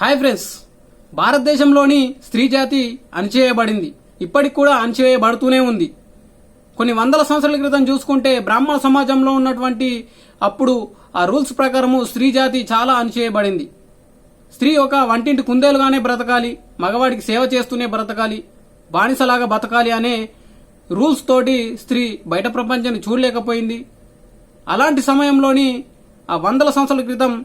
Hi friends భారతదేశంలోని స్త్రీ జాతి అణచివేయబడింది. ఇప్పటికి కూడా అణచివేయబడుతూనే ఉంది. కొన్ని వందల సంవత్సరాల క్రితం చూసుకుంటే బ్రాహ్మణ సమాజంలో ఉన్నటువంటి అప్పుడు ఆ రూల్స్ ప్రకారము స్త్రీ జాతి చాలా అణచివేయబడింది. స్త్రీ ఒక వంటింటి కుందేలుగానే బ్రతకాలి మగవాడికి సేవ చేస్తూనే బ్రతకాలి బానిసలాగా బతకాలి అనే రూల్స్ తోటి స్త్రీ బయట ప్రపంచాన్ని చూడలేకపోయింది. అలాంటి సమయంలోని ఆ వందల సంవత్సరాల క్రితం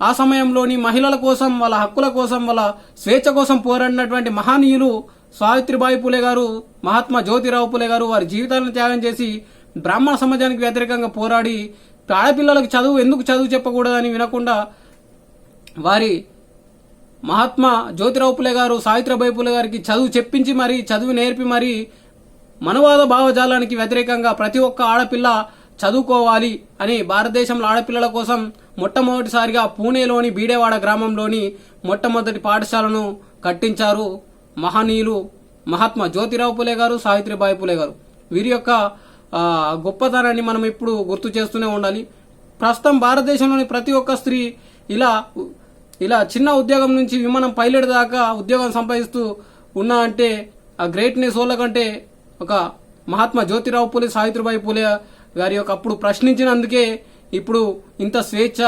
ఆ సమయంలోని మహిళల కోసం వాళ్ళ హక్కుల కోసం వాళ్ళ స్వేచ్ఛ కోసం పోరాడినటువంటి మహనీయులు సావిత్రిబాయి పూలే గారు మహాత్మా జ్యోతిరావు పూలే గారు వారి జీవితాలను త్యాగం చేసి బ్రాహ్మణ సమాజానికి వ్యతిరేకంగా పోరాడి ఆడపిల్లలకు చదువు ఎందుకు చదువు చెప్పకూడదని వినకుండా వారి మహాత్మా జ్యోతిరావు పులే గారు సావిత్రిబాయి పులే గారికి చదువు చెప్పించి మరీ చదువు నేర్పి మరి మనవాద భావజాలానికి వ్యతిరేకంగా ప్రతి ఒక్క ఆడపిల్ల చదువుకోవాలి అని భారతదేశంలో ఆడపిల్లల కోసం మొట్టమొదటిసారిగా పూణేలోని బీడేవాడ గ్రామంలోని మొట్టమొదటి పాఠశాలను కట్టించారు మహనీయులు మహాత్మా జ్యోతిరావు పులే గారు సావిత్రిబాయి పులే గారు. వీరి యొక్క గొప్పతనాన్ని మనం ఇప్పుడు గుర్తు చేస్తూనే ఉండాలి. ప్రస్తుతం భారతదేశంలోని ప్రతి ఒక్క స్త్రీ ఇలా ఇలా చిన్న ఉద్యోగం నుంచి విమానం పైలట్ దాకా ఉద్యోగం సంపాదిస్తూ ఉన్నా అంటే ఆ గ్రేట్నెస్ వాళ్ళ కంటే ఒక మహాత్మా జ్యోతిరావు పూలే సావిత్రిబాయి పూలే గారి యొక్క అప్పుడు ప్రశ్నించినందుకే ఇప్పుడు ఇంత స్వేచ్ఛ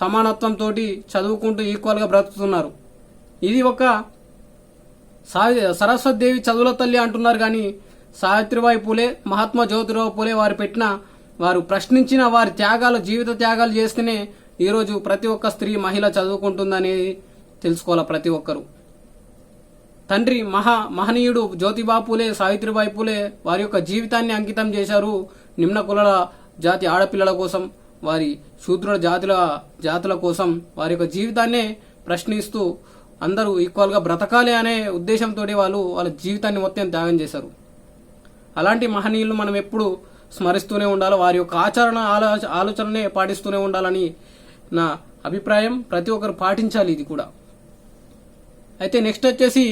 సమానత్వంతో చదువుకుంటూ ఈక్వల్గా బ్రతుకుతున్నారు. ఇది ఒక సరస్వతి దేవి చదువుల తల్లి అంటున్నారు కానీ సావిత్రిబాయి పూలే మహాత్మా జ్యోతిరావు పూలే వారు పెట్టిన వారు ప్రశ్నించిన వారి త్యాగాలు జీవిత త్యాగాలు చేస్తేనే ఈరోజు ప్రతి ఒక్క స్త్రీ మహిళ చదువుకుంటుందనేది తెలుసుకోవాలి ప్రతి ఒక్కరు. తండ్రి మహా మహనీయుడు జ్యోతిబా పూలే సావిత్రిబాయి పూలే వారి యొక్క జీవితాన్ని అంకితం చేశారు. నిమ్న కులల జాతి ఆడపిల్లల కోసం వారి శూద్రుల జాతుల జాతుల కోసం వారి యొక్క జీవితాన్నే ప్రశ్నిస్తూ అందరూ ఈక్వల్గా బ్రతకాలి అనే ఉద్దేశంతో వాళ్ళు వాళ్ళ జీవితాన్ని మొత్తం త్యాగం చేశారు. అలాంటి మహనీయులు మనం ఎప్పుడు స్మరిస్తూనే ఉండాలి వారి యొక్క ఆచరణ ఆలోచ ఆలోచననే పాటిస్తూనే ఉండాలని నా అభిప్రాయం. ప్రతి ఒక్కరు పాటించాలి ఇది కూడా. అయితే నెక్స్ట్ వచ్చేసి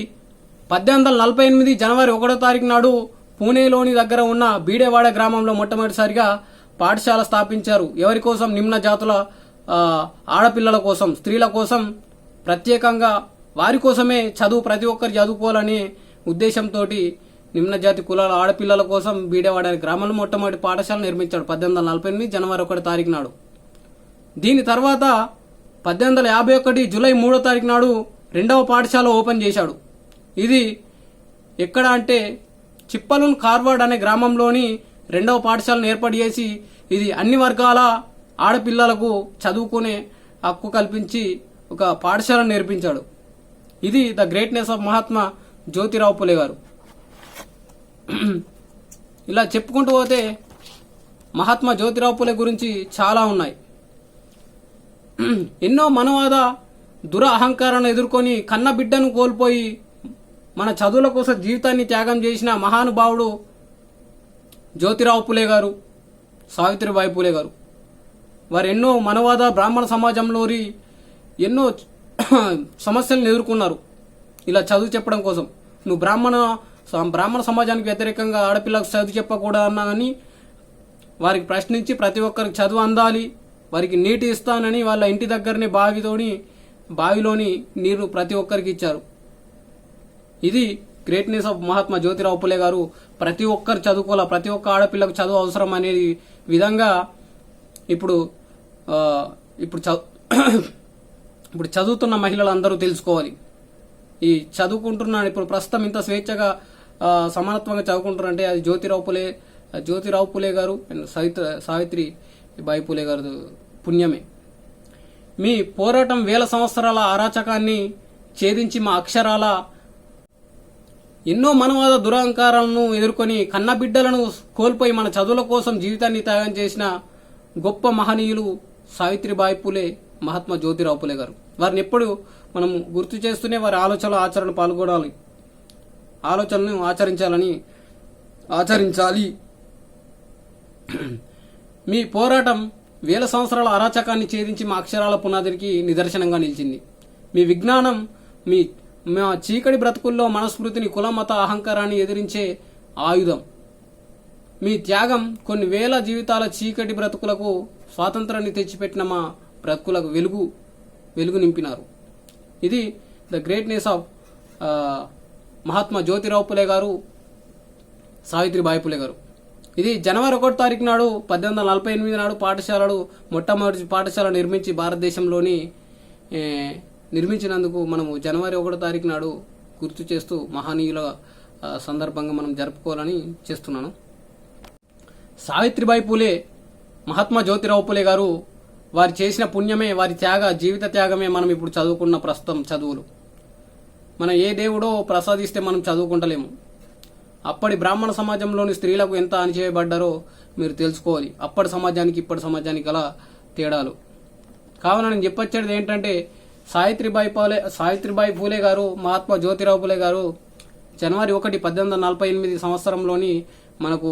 పద్దెనిమిది వందల నలభై ఎనిమిది జనవరి ఒకటో తారీఖు నాడు పూణేలోని దగ్గర ఉన్న బీడేవాడ గ్రామంలో మొట్టమొదటిసారిగా పాఠశాల స్థాపించారు. ఎవరి కోసం? నిమ్న జాతుల ఆడపిల్లల కోసం స్త్రీల కోసం. ప్రత్యేకంగా వారి కోసమే చదువు ప్రతి ఒక్కరు చదువుకోవాలనే ఉద్దేశంతో నిమ్న జాతి కులాల ఆడపిల్లల కోసం బీడేవాడ గ్రామంలో మొట్టమొదటి పాఠశాల నిర్మించాడు పద్దెనిమిది వందల నలభై ఎనిమిది జనవరి ఒకటి తారీఖు నాడు. దీని తర్వాత పద్దెనిమిది వందల యాభై ఒకటి జూలై మూడో తారీఖు నాడు రెండవ పాఠశాల ఓపెన్ చేశాడు. ఇది ఎక్కడ అంటే చిప్పలూన్ కార్వాడ్ అనే గ్రామంలోని రెండవ పాఠశాలను ఏర్పాటు చేసి ఇది అన్ని వర్గాల ఆడపిల్లలకు చదువుకునే హక్కు కల్పించి ఒక పాఠశాలను నేర్పించాడు. ఇది the greatness of Mahatma Jyotirao Phule garu. ఇలా చెప్పుకుంటూ పోతే మహాత్మా జ్యోతిరావు పులే గురించి చాలా ఉన్నాయి. ఎన్నో మనవాద దుర అహంకారాన్ని ఎదుర్కొని కన్న బిడ్డను కోల్పోయి మన చదువుల కోసం జీవితాన్ని త్యాగం చేసిన మహానుభావుడు జ్యోతిరావు పులే గారు సావిత్రిబాయి పూలే గారు. వారు ఎన్నో మనవాద బ్రాహ్మణ సమాజంలోని ఎన్నో సమస్యలను ఎదుర్కొన్నారు. ఇలా చదువు చెప్పడం కోసం. నువ్వు బ్రాహ్మణ స- బ్రాహ్మణ సమాజానికి వ్యతిరేకంగా ఆడపిల్లకు చదువు చెప్పకూడదన్నానని వారికి ప్రశ్నించి ప్రతి ఒక్కరికి చదువు అందాలి వారికి నీటి ఇస్తానని వాళ్ళ ఇంటి దగ్గరనే బావితోని బావిలోని నీరు ప్రతి ఒక్కరికి ఇచ్చారు. ఇది గ్రేట్నెస్ ఆఫ్ మహాత్మా జ్యోతిరావు పులే గారు ప్రతి ఒక్కరు చదువుకోవాలి? ప్రతి ఒక్క ఆడపిల్లకు చదువు అవసరం అనేది విధంగా ఇప్పుడు ఇప్పుడు చదువు ఇప్పుడు చదువుతున్న మహిళలు అందరూ తెలుసుకోవాలి. ఈ చదువుకుంటున్నాను ఇప్పుడు ప్రస్తుతం ఇంత స్వేచ్ఛగా సమానత్వంగా చదువుకుంటున్నారంటే అది జ్యోతిరావు పులే జ్యోతిరావు పులే గారు అండ్ సావిత్రి సావిత్రి బాయి పులే గారు పుణ్యమే. మీ పోరాటం వేల సంవత్సరాల అరాచకాన్ని ఛేదించి మా అక్షరాల ఎన్నో మనవాద దురహంకారాలను ఎదుర్కొని కన్నబిడ్డలను కోల్పోయి మన చదువుల కోసం జీవితాన్ని త్యాగం చేసిన గొప్ప మహనీయులు సావిత్రిబాయి పూలే మహాత్మా జ్యోతిరావు పూలే గారు. వారిని ఎప్పుడు మనం గుర్తు చేస్తూనే వారి ఆలోచనలు ఆచరణ పాల్గొనాలి. ఆలోచనలను ఆచరించాలని ఆచరించాలి. మీ పోరాటం వేల సంవత్సరాల అరాచకాన్ని ఛేదించి మా అక్షరాల పునాదికి నిదర్శనంగా నిలిచింది. మీ విజ్ఞానం మీ మా చీకటి బ్రతుకుల్లో మనస్మృతిని కుల మత అహంకారాన్ని ఎదిరించే ఆయుధం. మీ త్యాగం కొన్ని వేల జీవితాల చీకటి బ్రతుకులకు స్వాతంత్రాన్ని తెచ్చిపెట్టిన మా బ్రతుకులకు వెలుగు వెలుగు నింపినారు. ఇది the greatness of Mahatma Jyotirao Phule garu Savitribai Phule గారు. ఇది జనవరి ఒకటి తారీఖు నాడు పద్దెనిమిది వందల నలభై ఎనిమిది నాడు పాఠశాలలు మొట్టమొదటి పాఠశాల నిర్మించి భారతదేశంలోని నిర్మించినందుకు మనము జనవరి ఒకటో తారీఖు నాడు గుర్తు చేస్తూ మహనీయుల సందర్భంగా మనం జరుపుకోవాలని చేస్తున్నాను. సావిత్రిబాయి పూలే మహాత్మా జ్యోతిరావు పూలే గారు వారు చేసిన పుణ్యమే వారి త్యాగ జీవిత త్యాగమే మనం ఇప్పుడు చదువుకున్న ప్రస్తుతం చదువులు. మనం ఏ దేవుడో ప్రసాదిస్తే మనం చదువుకుంటలేము. అప్పటి బ్రాహ్మణ సమాజంలోని స్త్రీలకు ఎంత అణిచేయబడ్డారో మీరు తెలుసుకోవాలి. అప్పటి సమాజానికి ఇప్పటి సమాజానికి గల తేడాలు. కావున నేను చెప్పొచ్చేది ఏంటంటే సావిత్రిబాయి పూలే సావిత్రిబాయి పూలే గారు మహాత్మా జ్యోతిరావు పూలే గారు జనవరి ఒకటి పద్దెనిమిది వందల నలభై ఎనిమిది సంవత్సరంలోని మనకు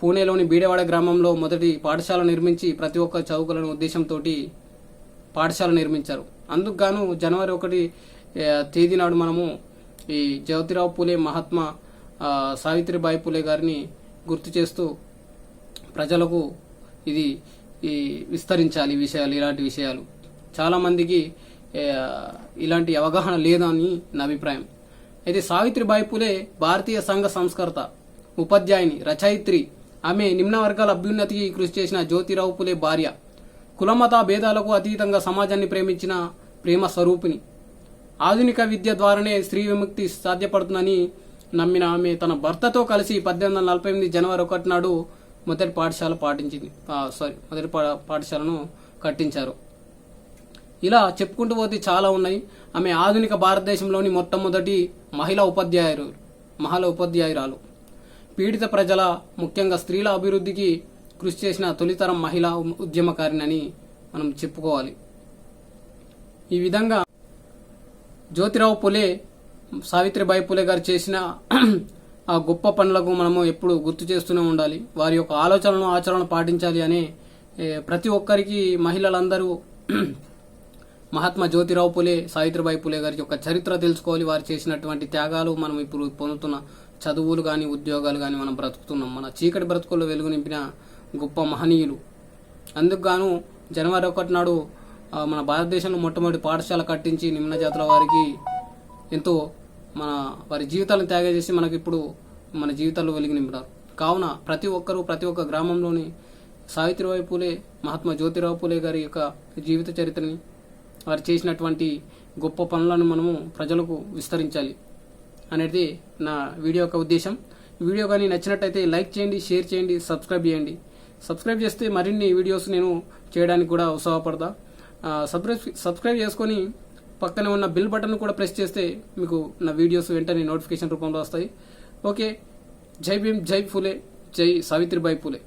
పూణేలోని బీడేవాడ గ్రామంలో మొదటి పాఠశాల నిర్మించి ప్రతి ఒక్క చౌకలను ఉద్దేశంతో పాఠశాల నిర్మించారు. అందుకుగాను జనవరి ఒకటి తేదీ నాడు మనము ఈ జ్యోతిరావు పూలే మహాత్మా సావిత్రిబాయి పూలే గారిని గుర్తు చేస్తూ ప్రజలకు ఇది ఈ విస్తరించాలి ఈ విషయాలు ఇలాంటి విషయాలు. చాలామందికి ఇలాంటి అవగాహన లేదని నా అభిప్రాయం. అయితే సావిత్రిబాయి పూలే భారతీయ సంఘ సంస్కర్త ఉపాధ్యాయుని రచయిత్రి. ఆమె నిమ్న వర్గాల అభ్యున్నతికి కృషి చేసిన జ్యోతిరావు పులే భార్య. కులమత భేదాలకు అతీతంగా సమాజాన్ని ప్రేమించిన ప్రేమ స్వరూపిణి. ఆధునిక విద్య ద్వారానే స్త్రీ విముక్తి సాధ్యపడుతుందని నమ్మిన ఆమె తన భర్తతో కలిసి పద్దెనిమిది వందల నలభై ఎనిమిది జనవరి ఒకటి నాడు మొదటి పాఠశాల పాటించింది. సారీ మొదటి పాఠశాలను కట్టించారు. ఇలా చెప్పుకుంటూ పోతే చాలా ఉన్నాయి. ఆమె ఆధునిక భారతదేశంలోని మొట్టమొదటి మహిళా ఉపాధ్యాయురు మహిళా ఉపాధ్యాయురాలు. పీడిత ప్రజల ముఖ్యంగా స్త్రీల అభివృద్ధికి కృషి చేసిన తొలితరం మహిళా ఉద్యమకారినని మనం చెప్పుకోవాలి. ఈ విధంగా జ్యోతిరావు పులే సావిత్రిబాయి పులే గారు చేసిన ఆ గొప్ప పనులకు మనము ఎప్పుడు గుర్తు చేస్తూనే ఉండాలి. వారి యొక్క ఆలోచనలను ఆచరణ పాటించాలి అనే ప్రతి ఒక్కరికి మహిళలందరూ మహాత్మా జ్యోతిరావు పులే సావిత్రిబాయి పులే గారి యొక్క చరిత్ర తెలుసుకోవాలి. వారు చేసినటువంటి త్యాగాలు మనం ఇప్పుడు పొందుతున్న చదువులు కానీ ఉద్యోగాలు కానీ మనం బ్రతుకుతున్నాం. మన చీకటి బ్రతుకుల్లో వెలుగు నింపిన గొప్ప మహనీయులు. అందుకు గాను జనవరి ఒకటి నాడు మన భారతదేశంలో మొట్టమొదటి పాఠశాల కట్టించి నిమ్న జాతుల వారికి ఎంతో మన వారి జీవితాలను త్యాగం చేసి మనకి ఇప్పుడు మన జీవితాల్లో వెలుగు నింపినారు. కావున ప్రతి ఒక్కరూ ప్రతి ఒక్క గ్రామంలోని సావిత్రిబాయి పూలే మహాత్మా జ్యోతిరావు పూలే గారి యొక్క జీవిత చరిత్రని వారు చేసినటువంటి గొప్ప పనులను మనము ప్రజలకు విస్తరించాలి అనేది నా వీడియో యొక్క ఉద్దేశం. వీడియో కానీ నచ్చినట్టయితే లైక్ చేయండి షేర్ చేయండి సబ్స్క్రైబ్ చేయండి. సబ్స్క్రైబ్ చేస్తే మరిన్ని వీడియోస్ నేను చేయడానికి కూడా ఉత్సాహపడతా. సబ్స్క్రైబ్ సబ్స్క్రైబ్ చేసుకొని పక్కనే ఉన్న బిల్ బటన్ కూడా ప్రెస్ చేస్తే మీకు నా వీడియోస్ వెంటనే నోటిఫికేషన్ రూపంలో వస్తాయి. ఓకే జై భీమ్ జై ఫూలే జై సావిత్రిబాయి ఫూలే.